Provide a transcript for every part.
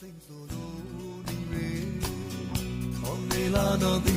စိတ်ဆိုလို့ဒီရေဟောနေလာတော့ဒီ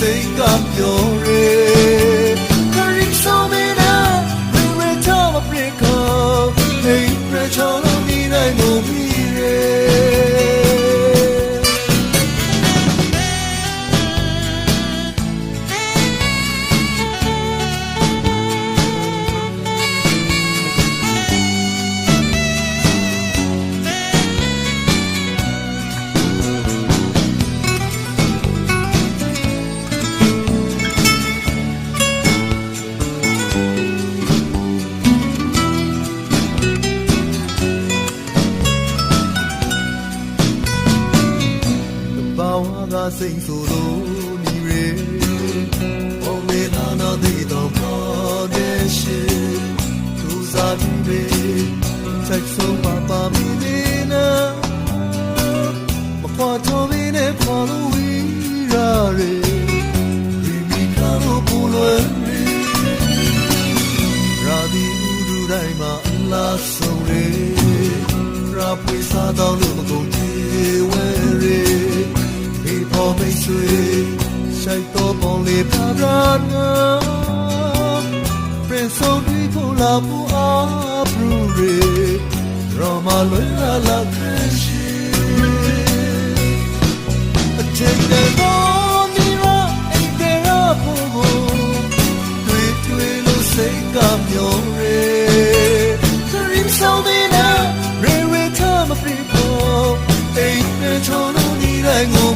tui lo say ka pyo re. Hurry, so me now, bring me to ဘာဝကစိတ်ဆိုလို့ညီရေဘုံမေလာနာတိတော်ပေါ်တဲ့ရှိသူစားပြီးပဲချက်ဆုံးပါပါမီနေနာမခွာတော်မင်းနဲ့ခေါ်လို့ဝီရာရေဒီမီကာလို့ပူလွယ်ရေရာဒီဥဒူတိုင်းမှာအလားဆုံးရေရာပွေစားတော်လို့မကုန်ချေဝဲရေ တော်မိတ်ဆွေဆိုင်တော်ပေါင်းလေးပါရနာပြန်ဆုံးဒီဖို့လာမှုအားပူရေရောမလွင်လာလာခရင်ရှိအချိန်တန်တော်မီရာအိမ်တဲ့ရဖို့ကိုတွေ့တွေ့လို့စိတ်ကမျောရေခရင်ဆောင်တဲ့နာရေဝေထားမပြေဖို့အိမ်နဲ့ချောင်းလို့နေတိုင်းကို